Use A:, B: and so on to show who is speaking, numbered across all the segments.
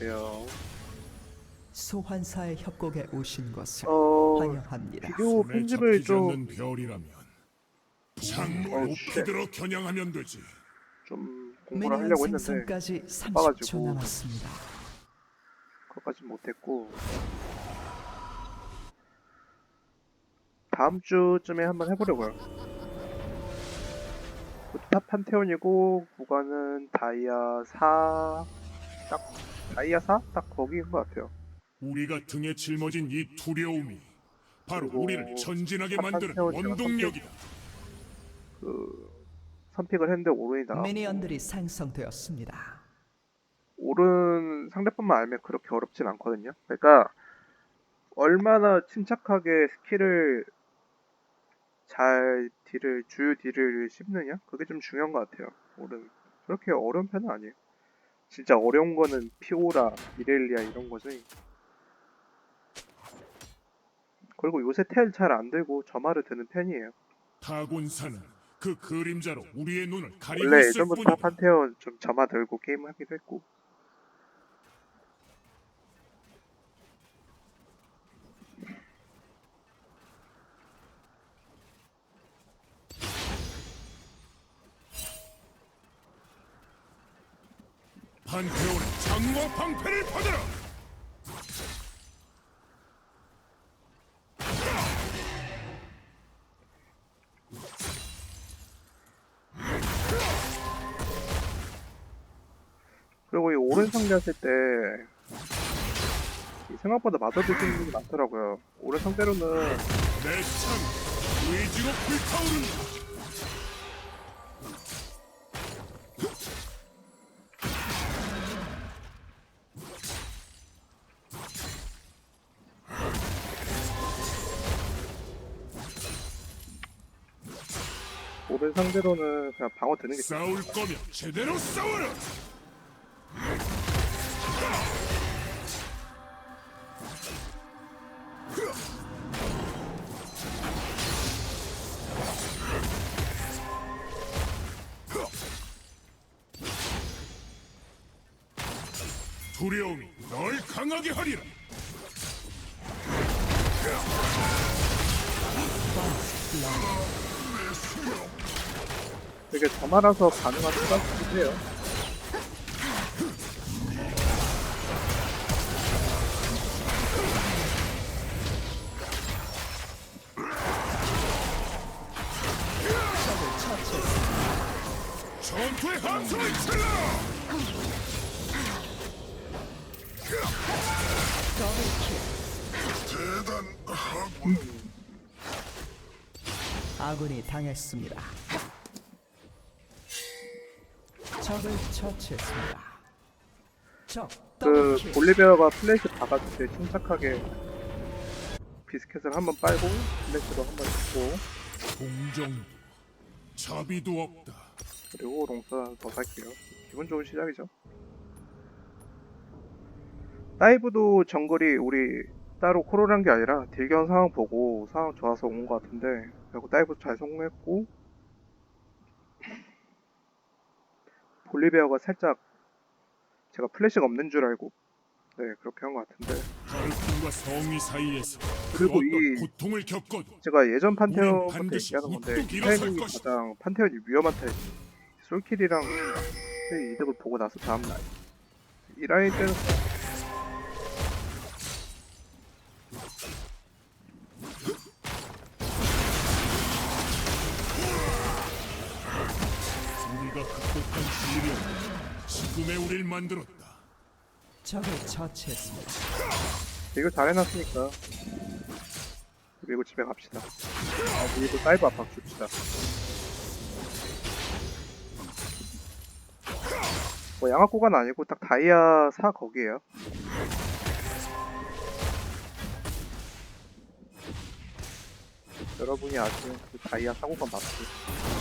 A: 안녕하세요.
B: 소환사의 협곡에 오신 것을
A: 어,
B: 환영합니다.
A: 비디오
C: 손에
A: 편집을 좀,
C: 않는 별이라면 창문
A: 어,
C: 높이
A: 쉣.
C: 들어 겨냥하면 되지.
A: 좀 공부를
B: 미니언
A: 하려고 했는데
B: 생성까지 30초
A: 바빠가지고.
B: 남았습니다.
A: 그것까진 못했고 다음 주쯤에 한번 해보려고요. 탑 판테온이고 구간은 다이아 4, 딱 다이아 4? 딱 거기인 것 같아요.
C: 우리가 등에 짊어진 이 두려움이 바로
A: 그리고
C: 우리를 전진하게
A: 탑
C: 만드는
A: 판테온이랑
C: 원동력이다.
A: 그 선픽을 했는데 오른이 나왔고
B: 미니언들이 생성되었습니다.
A: 오른 상대편만 알면 그렇게 어렵진 않거든요. 그러니까 얼마나 침착하게 스킬을 잘 딜을 주요 딜을 씹느냐 그게 좀 중요한 것 같아요. 오른 그렇게 어려운 편은 아니에요. 진짜 어려운 거는 피오라, 미렐리아 이런 거지. 그리고 요새 텔 잘안 들고 점화를 드는 편이에요.
C: 타곤사는 그 그림자로 우리의 눈을 가리고
A: 원래
C: 있을
A: 예전부터
C: 뿐이다.
A: 판테온 좀 점화 들고 게임 하기도 했고.
C: 판테온의 장과 방패를 받아라.
A: 그리고 이 오른 상대 했을 때이 생각보다 맞아주시는 분이 많더라고요. 오른 상대로는
C: 내 창, 의지로 불타오른다.
A: 오른 상대로는 그냥 방어 드는 게
C: 싸울 거면 제대로 싸워라. 두려움이 널 강하게 하리라.
A: 되게 점화라서 가능한 수가 있긴 해요.
C: 전투의!
B: 아군이 당했습니다. 처치했습니다. 적
A: 그. 볼리베어가 플래시 박았을 때 침착하게 비스켓을 한번 빨고 플래시도 한번 찍고
C: 공정도 자비도 없다.
A: 그리고 롱스 더 살게요. 기분 좋은 시작이죠. 다이브도 정글이 우리 따로 코로란 게 아니라 딜견 상황 보고 상황 좋아서 온 것 같은데 결국 다이브 잘 성공했고 볼리베어가 살짝 제가 플래시가 없는 줄 알고 네 그렇게 한 것 같은데
C: 그
A: 그리고 이- 제가 예전 판테온부터 얘기하는 건데 타이밍이. 가장 판테온이 위험한 타이밍 솔킬이랑 그 이득을 보고 나서 다음날 이 라인 때는
C: 우리를 만들었다.
B: 적을 처치했습니다.
A: 이거 잘 해놨으니까. 그리고 집에 갑시다. 아 그리고 사이버 압박 줍시다. 뭐 양압구간 아니고 딱 다이아 4 거기에요. 여러분이 아시는 그 다이아 사고가 맞고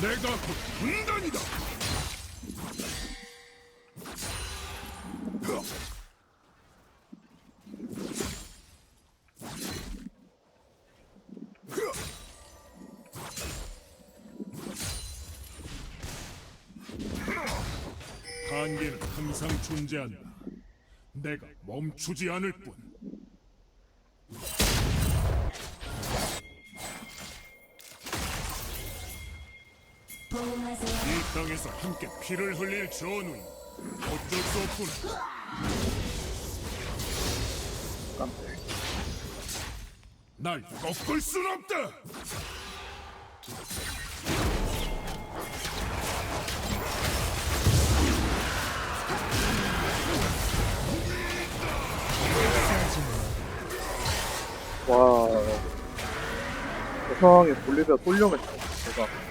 C: 내가 곧 군단이다. 한계는 항상 존재한다. 내가 멈추지 않을 뿐. 땅에서 함께 피를 흘릴 전우인 어쩔 수 없군.
A: 깜짝.
C: 날 꺾을 순 없다.
A: 와. 그 상황에 볼리비아 쏠려면 대박.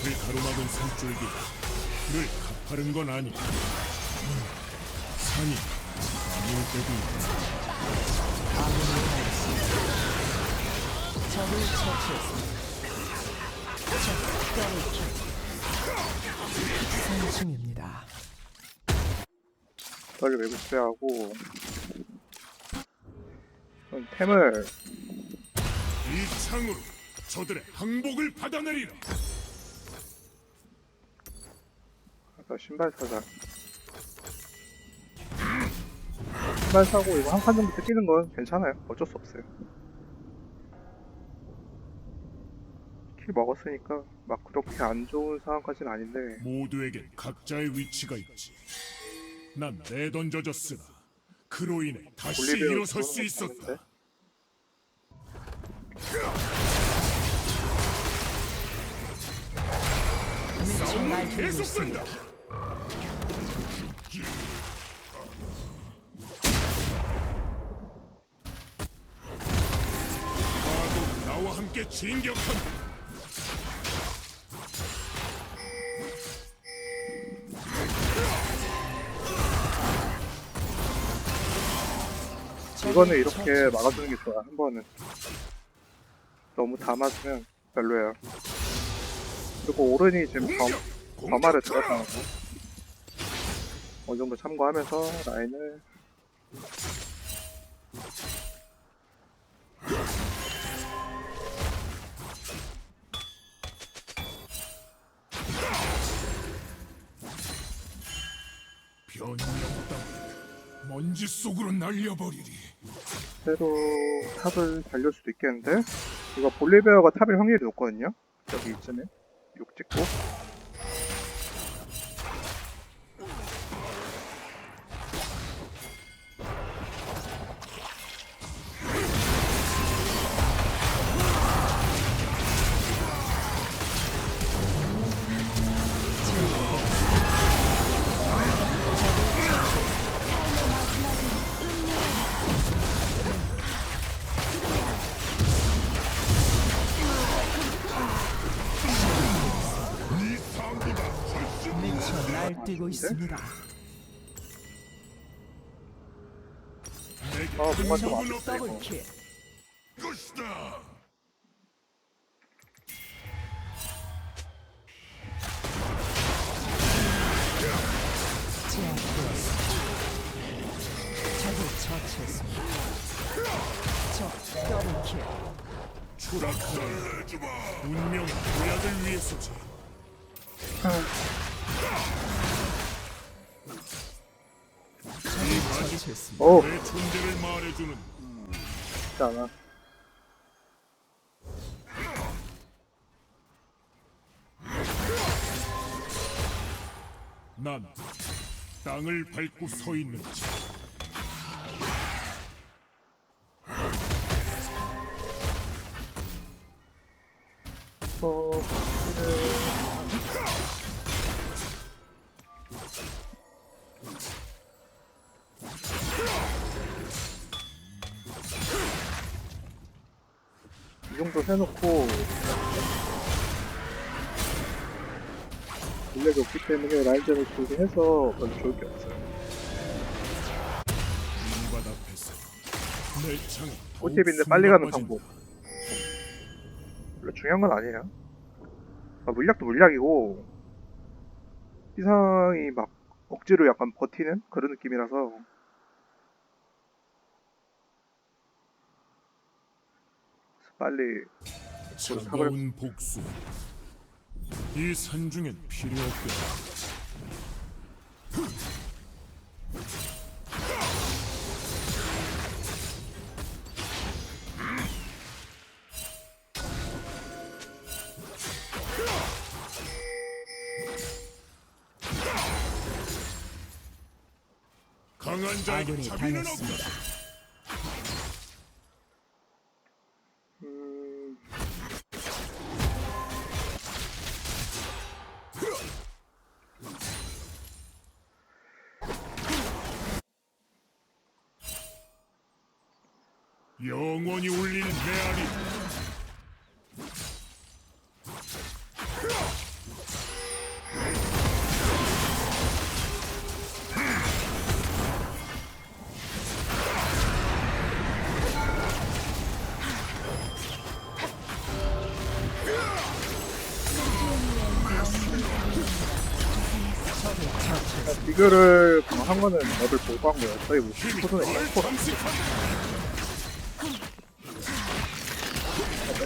C: 앞을 가로막은 산줄기가 그를 가파른 건 아니. 음, 산이 아닐 때도 있다.
B: 적을 처치했습니다. 적 더블킬. 생중입니다.
A: 빨리 외국 제 하고. 그럼 템을
C: 이 창으로 저들의 항복을 받아내리라.
A: 아까 신발 사자. 신발 사고 이거 한 칸 정도 뜯기는 건 괜찮아요. 어쩔 수 없어요. 키 먹었으니까 막 그렇게 안 좋은 상황까지는 아닌데
C: 모두에게 각자의 위치가 있지. 난 내던져졌으나 그로 인해 다시
A: 볼리비아
C: 일어설 수 있었다.
A: 같은데?
C: 싸움은 계속된다. 나도 나와 함께 진격한다.
A: 이거는 이렇게 막아주는 게 좋아. 한 번은 너무 다 맞으면 별로야. 그리고 오른이 지금 범, 들었다는 거. 어느 정도 참고하면서 라인을.
C: 먼지 속으로 날려버리리.
A: 새로 탑을 달릴 수도 있겠는데 이거 볼리베어가 탑일 확률이 높거든요. 여기 이쯤에 6 찍고
B: 있습니다.
A: 아, 좀.
B: 더블킬. 제압되었습니다. 적을 처치했습니다. 적 더블킬.
C: 도약을 위해서지.
B: 적 처치했습니다.
A: 오
C: 내 존재를 말해주는
A: 쉽지 않아.
C: 난 땅을 밟고 서 있는 자.
A: 어, 이정 도 해놓고 인력이 없기 때문에 라인전을 길게 해서 별로 좋을 게 없어요. 꿀팁인데 빨리 가는. 방법. 별로 중요한 건 아니에요. 아, 물약도 물약이고 이상이 막 억지로 약간 버티는 그런 느낌이라서 빨리
C: 차가운 복수 이 산중엔 필요 없겠다. 강한 자에게 자비는 없다. 영원히 울릴 메아리
A: 비교를 한 거는 업을 보고 한 거예요. 저희 뭐 엑스포라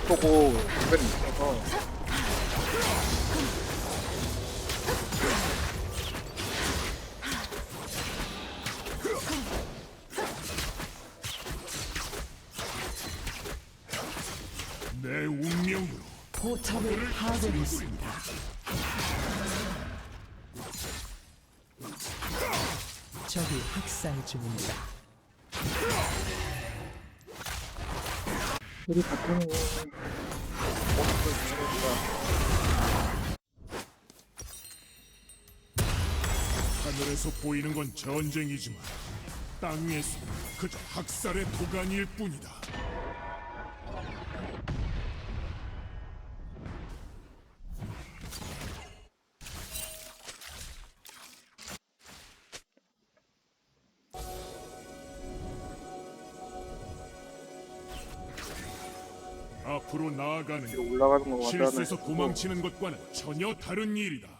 A: 엑스포고 주변에 있어서
C: 내 운명으로
B: 포탑을 파괴했습니다. 적이 학살 중입니다.
A: 우리
C: 하 늘에서 보이는 건 전쟁이지만 땅에서 그저 학살의 도가니일 뿐이다. 앞으로 나아가는 것,
A: 올라가는
C: 실수에서 도망치는 것과는 전혀 다른 일이다.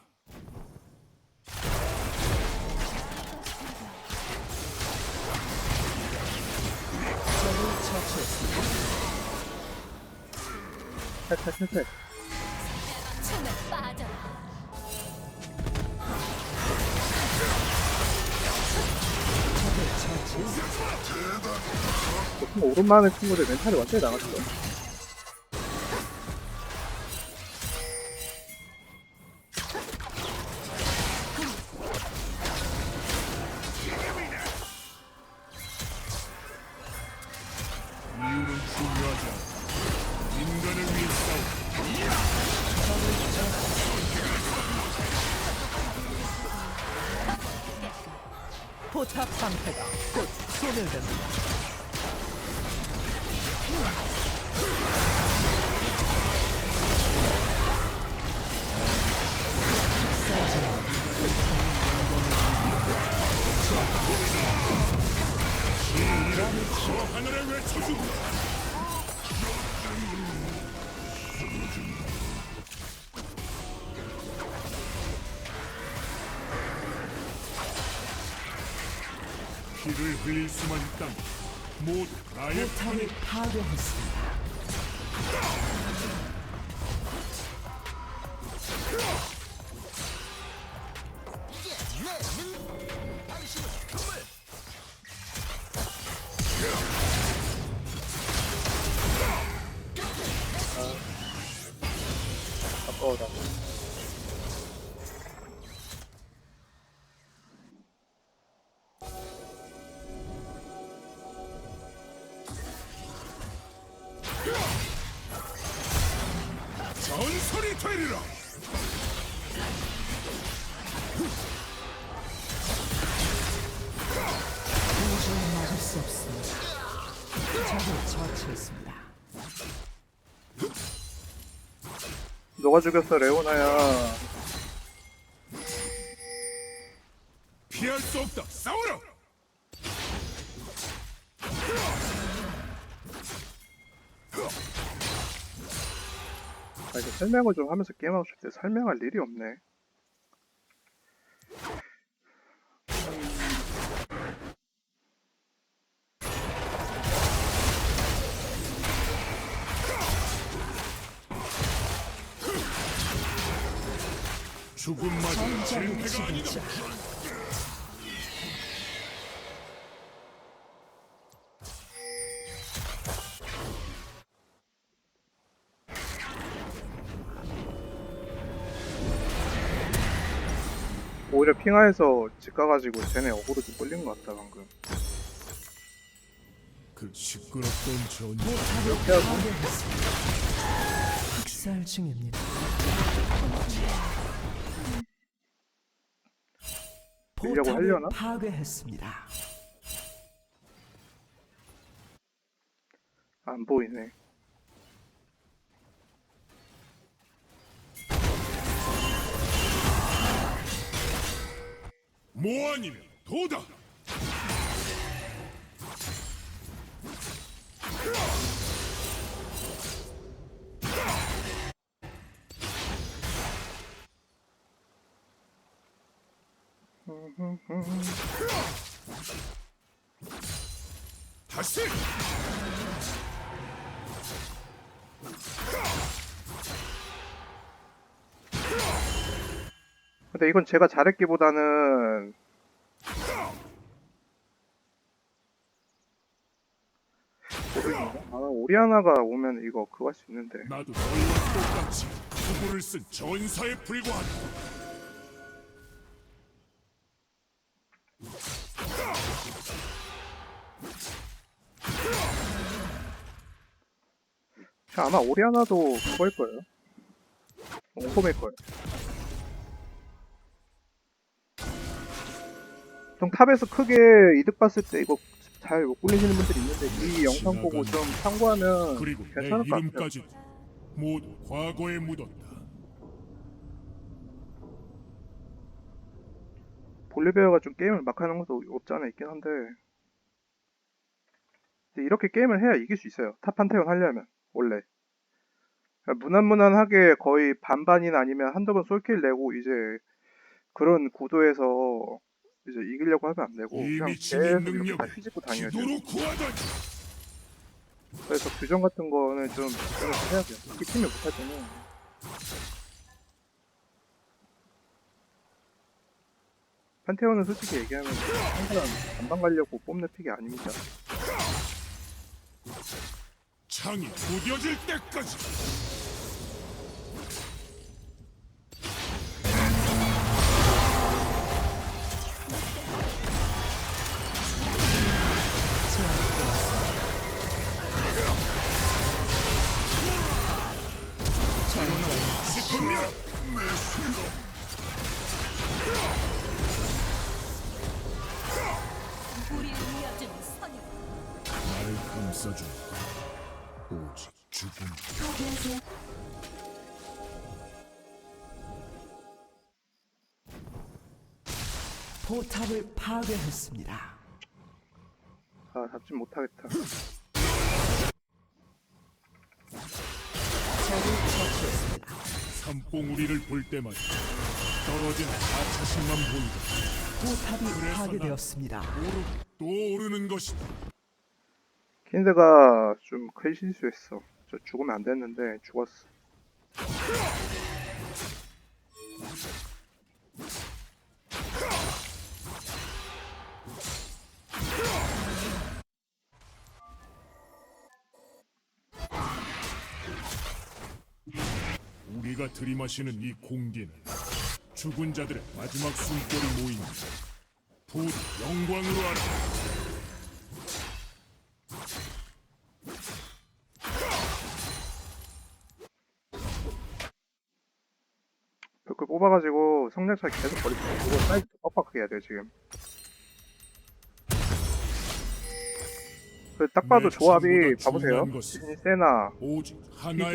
B: 처치했습니다.
A: 보통 오랜만에 친구들 멘탈이 완전히 나갔어.
C: 피를 흘릴 수만 있다면 모두 나의
B: 포탑을
C: 편이
B: 파괴했습니다.
A: 아까워다. 너가 죽였어 레오나야.
C: 피할 수 없다. 싸워라.
A: 아 이제 설명을 좀 하면서 게임하고 싶을 때 설명할 일이 없네.
B: 지배자
A: 오히려 핑하에서 집 가가지고 쟤네 어그로 좀 끌린 것 같다 방금
C: 그 시끄럽던 전쟁
B: 포탑을 파괴했습니다. 학살 중입니다.
A: 밀려고
B: 포탑을
A: 하려나?
B: 파괴했습니다.
A: 안 보이네
C: 뭐 아니면 도다. 다시
A: 근데 이건 제가 잘했기보다는. 아 오리아나가 오면 이거 그거 할 수 있는데
C: 나도 너희와 똑같이 구구를 쓴 전사에 불과하
A: 아마 오리아나도 그거일 거예요. 옹콤일 거예요. 보통 탑에서 크게 이득 봤을 때 이거 잘 못 굴리시는 분들이 있는데 이 영상 보고 좀 참고하면
C: 그리고 내
A: 괜찮을 것 같아요.
C: 이름까지 모두 과거에 묻었다.
A: 볼리베어가 좀 게임을 막 하는 것도 없지 않아 있긴 한데. 근데 이렇게 게임을 해야 이길 수 있어요. 탑 판테온 하려면 원래. 무난무난하게 거의 반반이나 아니면 한두 번 솔킬 내고 이제 그런 구도에서 이제 이기려고 하면 안 되고
C: 이
A: 그냥 계속 이렇게 다 휘짓고 다녀야 돼요. 그래서 규정 같은 거는 좀 집중을 해야 돼요. 특히 팀이 못할 때는. 판테온은 솔직히 얘기하면 한 사람 반반 가려고 뽑는 픽이 아닙니다
C: 창이 무뎌질 때까지.
B: 포탑을 파괴했습니다.
A: 아 잡진 못하겠다
B: 적을 처치했습니다.
C: 산봉우리를 볼 때마다 떨어지는 자차심만 보이다.
B: 포탑이 파괴되었습니다.
C: 또 오르는 것이다.
A: 킨드가 좀 큰 실수했어 저 죽으면 안 됐는데 죽었어
C: 우리가 들이마시는 이 공기는 죽은 자들의 마지막 숨결이 모인 부디 영광으로 알아.
A: 벽을 뽑아가지고 성장차 계속 버리고 이거 사이즈 더 빡빡하게 해야 돼요 지금 딱 봐도
C: 내
A: 조합이 봐보세요 세나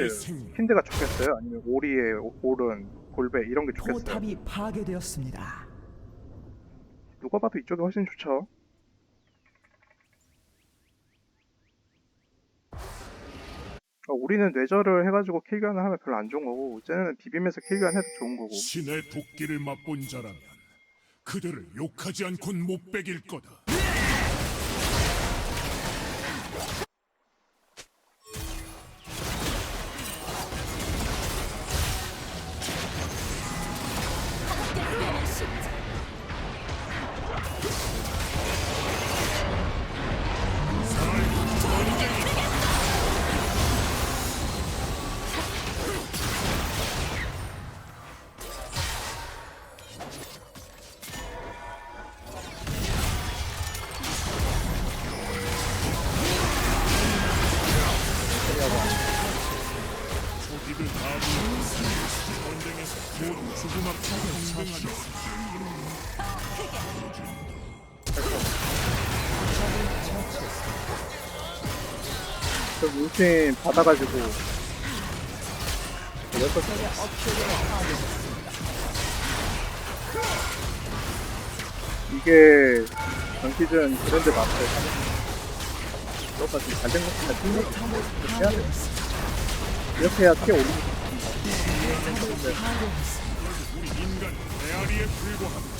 C: 생명.
A: 킨드가 좋겠어요? 아니면 오리의 오- 오른 골배 이런 게 좋겠어요?
B: 포탑이 파괴되었습니다.
A: 누가 봐도 이쪽이 훨씬 좋죠 어, 우리는 뇌절을 해가지고 킬교환을 하면 별로 안 좋은 거고 쟤는 비비면서 킬교환 해도 좋은 거고
C: 신의 도끼를 맛본 자라면 그들을 욕하지 않곤 못 베길 거다.
A: 저 물팀 받아가지고 여섯 이게 전 시즌 브랜드 마스터 너가 좀 잘된 것 같아 이렇게 해야 돼 이렇게 해야 티어 올리는
C: 우리 인간 메아리에 불과합니다.